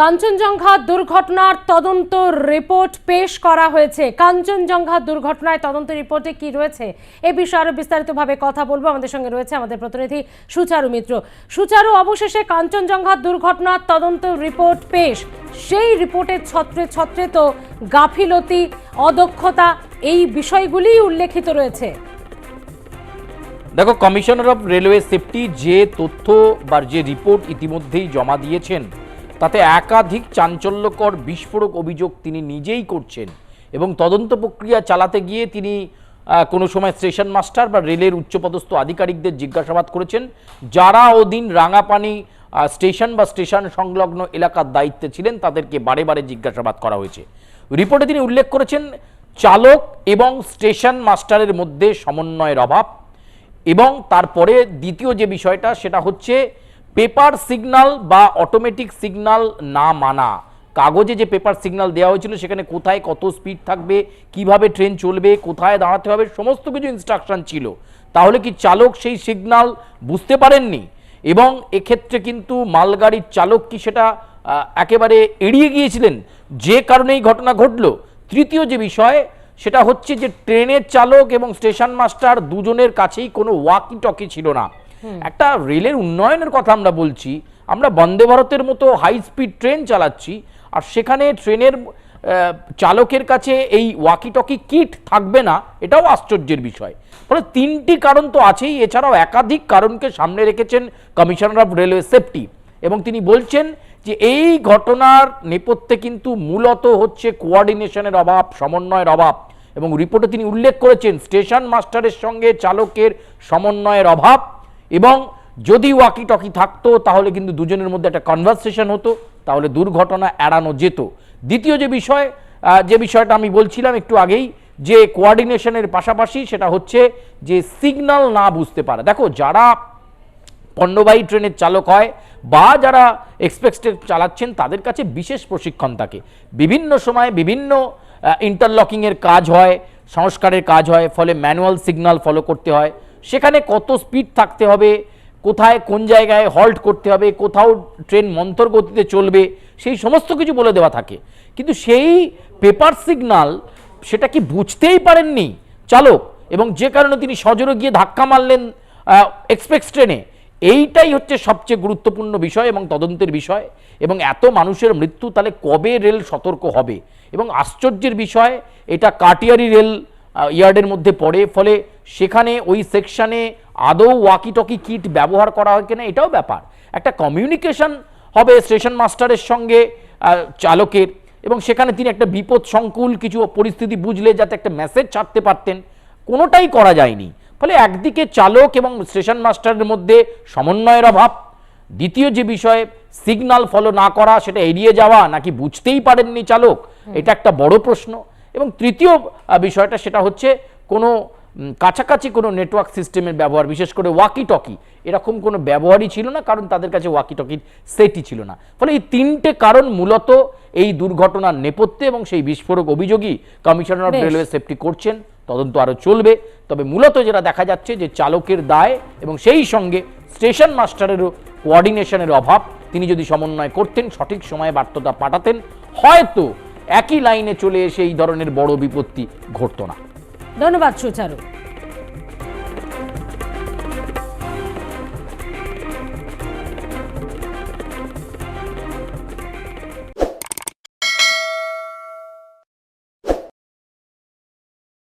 কাঞ্চনজঙ্ঘা দুর্ঘটনার তদন্ত রিপোর্ট পেশ করা হয়েছে। কাঞ্চনজঙ্ঘা দুর্ঘটনায় তদন্ত রিপোর্টে কি রয়েছে? এ বিষয়ে আরও বিস্তারিতভাবে কথা বলব। আমাদের সঙ্গে রয়েছে আমাদের প্রতিনিধি সুচারু মিত্র। সুচারু, অবশেষে কাঞ্চনজঙ্ঘা দুর্ঘটনার তদন্ত রিপোর্ট পেশ। সেই রিপোর্টের ছত্রে ছত্রে তো গাফিলতি, অদক্ষতা এই বিষয়গুলিই উল্লেখিত রয়েছে। দেখো, কমিশনার অফ রেলওয়ে সেফটি যে তথ্য বা যে রিপোর্ট ইতিমধ্যেই জমা দিয়েছেন তাতে একাধিক চাঞ্চল্যকর বিস্ফোরক অভিযোগ তিনি নিজেই করছেন এবং তদন্ত প্রক্রিয়া চালাতে গিয়ে তিনি কোনো সময় স্টেশন মাস্টার বা রেলের উচ্চপদস্থ আধিকারিকদের জিজ্ঞাসাবাদ করেছেন, যারা ওদিন রাঙাপানি স্টেশন বা স্টেশন সংলগ্ন এলাকার দায়িত্বে ছিলেন তাদেরকে বারে বারে জিজ্ঞাসাবাদ করা হয়েছে। রিপোর্টে তিনি উল্লেখ করেছেন, চালক এবং স্টেশন মাস্টারের মধ্যে সমন্বয়ের অভাব এবং তারপরে দ্বিতীয় যে বিষয়টা সেটা হচ্ছে পেপার সিগন্যাল বা অটোমেটিক সিগন্যাল না মানা। কাগজে যে পেপার সিগন্যাল দেওয়া হয়েছিল, সেখানে কোথায় কত স্পিড থাকবে, কীভাবে ট্রেন চলবে, কোথায় দাঁড়াতে হবে, সমস্ত কিছু ইনস্ট্রাকশন ছিল। তাহলে কি চালক সেই সিগন্যাল বুঝতে পারেননি? এবং এক্ষেত্রে কিন্তু মালগাড়ির চালক কি সেটা একেবারে এড়িয়ে গিয়েছিলেন? যে কারণে এই ঘটনা ঘটলো। তৃতীয় যে বিষয়, সেটা হচ্ছে যে ট্রেনের চালক এবং স্টেশন মাস্টার দুজনের কাছেই কোনো ওয়াকি টকি ছিল না। একটা রেলের উন্নয়নের কথা আমরা বলছি, আমরা বন্দে ভারতের মতো হাই স্পিড ট্রেন চালাচ্ছি, আর সেখানে ট্রেনের চালকের কাছে এই ওয়াকি টকি কিট থাকবে না, এটাও আশ্চর্যের বিষয়। ফলে তিনটি কারণ তো আছেই, এছাড়াও একাধিক কারণকে সামনে রেখেছেন কমিশনার অফ রেলওয়ে সেফটি এবং তিনি বলছেন যে এই ঘটনার নেপথ্যে কিন্তু মূলত হচ্ছে কোঅর্ডিনেশনের অভাব, সমন্বয়ের অভাব। এবং রিপোর্টে তিনি উল্লেখ করেছেন স্টেশন মাস্টারের সঙ্গে চালকের সমন্বয়ের অভাব। এবং যদি ওয়াকি টকি থাকতো, তাহলে কিন্তু দুজনের মধ্যে একটা কনভারসেশন হতো, তাহলে দুর্ঘটনা এড়ানো যেত। দ্বিতীয় যে বিষয় যে বিষয়টা আমি বলছিলাম একটু আগেই, যে কোয়ার্ডিনেশনের পাশাপাশি সেটা হচ্ছে যে সিগন্যাল না বুঝতে পারে। দেখো, যারা পণ্যবাহী ট্রেনের চালক হয় বা যারা এক্সপ্রেস ট্রেন চালাচ্ছেন, তাদের কাছে বিশেষ প্রশিক্ষণ থাকে। বিভিন্ন সময়ে বিভিন্ন ইন্টারলকিংয়ের কাজ হয়, সংস্কারের কাজ হয়, ফলে ম্যানুয়াল সিগনাল ফলো করতে হয়। সেখানে কত স্পিড থাকতে হবে, কোথায় কোন জায়গায় হল্ট করতে হবে, কোথাও ট্রেন মন্থর গতিতে চলবে, সেই সমস্ত কিছু বলে দেওয়া থাকে। কিন্তু সেই পেপার সিগন্যাল সেটা কি বুঝতেই পারেননি? চালক এবং যে কারণে তিনি সজোরে গিয়ে ধাক্কা মারলেন এক্সপ্রেস ট্রেনে এইটাই হচ্ছে সবচেয়ে গুরুত্বপূর্ণ বিষয় এবং তদন্তের বিষয়, এবং এত মানুষের মৃত্যু তাহলে কবে রেল সতর্ক হবে? এবং আশ্চর্যের বিষয়, এটা কাটিয়ারি রেল ইয়ার্ডের মধ্যে পড়ে, ফলে সেখানে ওই সেকশানে আদৌ ওয়াকি টকি কিট ব্যবহার করা হয় কিনা এটাও ব্যাপার। একটা কমিউনিকেশন হবে স্টেশন মাস্টারের সঙ্গে চালকের এবং সেখানে তিনি একটা বিপদ সংকুল কিছু পরিস্থিতি বুঝলে যাতে একটা মেসেজ ছাড়তে পারতেন। কোনোটাই করা যায়নি। ফলে একদিকে চালক এবং স্টেশন মাস্টারের মধ্যে সমন্বয়ের অভাব। দ্বিতীয় যে বিষয়ে সিগন্যাল ফলো না করা সেটা এড়িয়ে যাওয়া নাকি বুঝতেই পারেননি চালক এটা একটা বড় প্রশ্ন। এবং তৃতীয় বিষয়টা সেটা হচ্ছে কোনো কাছাকাছি কোনো নেটওয়ার্ক সিস্টেমের ব্যবহার বিশেষ করে ওয়াকি টকি এরকম কোনো ব্যবহারই ছিল না কারণ তাদের কাছে ওয়াকি টকির সেটই ছিল না। ফলে এই তিনটে কারণ মূলত এই দুর্ঘটনার নেপথ্যে এবং সেই বিস্ফোরক অভিযোগই কমিশনার অফ রেলওয়ে সেফটি করছেন। তদন্ত আরও চলবে। তবে মূলত যেটা দেখা যাচ্ছে যে চালকের দায় এবং সেই সঙ্গে স্টেশন মাস্টারেরও কোঅর্ডিনেশনের অভাব। তিনি যদি সমন্বয় করতেন সঠিক সময়ে বার্তাটা পাঠাতেন হয়তো একই লাইনে চলে এসে এই ধরনের বড় বিপত্তি ঘটতো না। ধন্যবাদ সুচারু।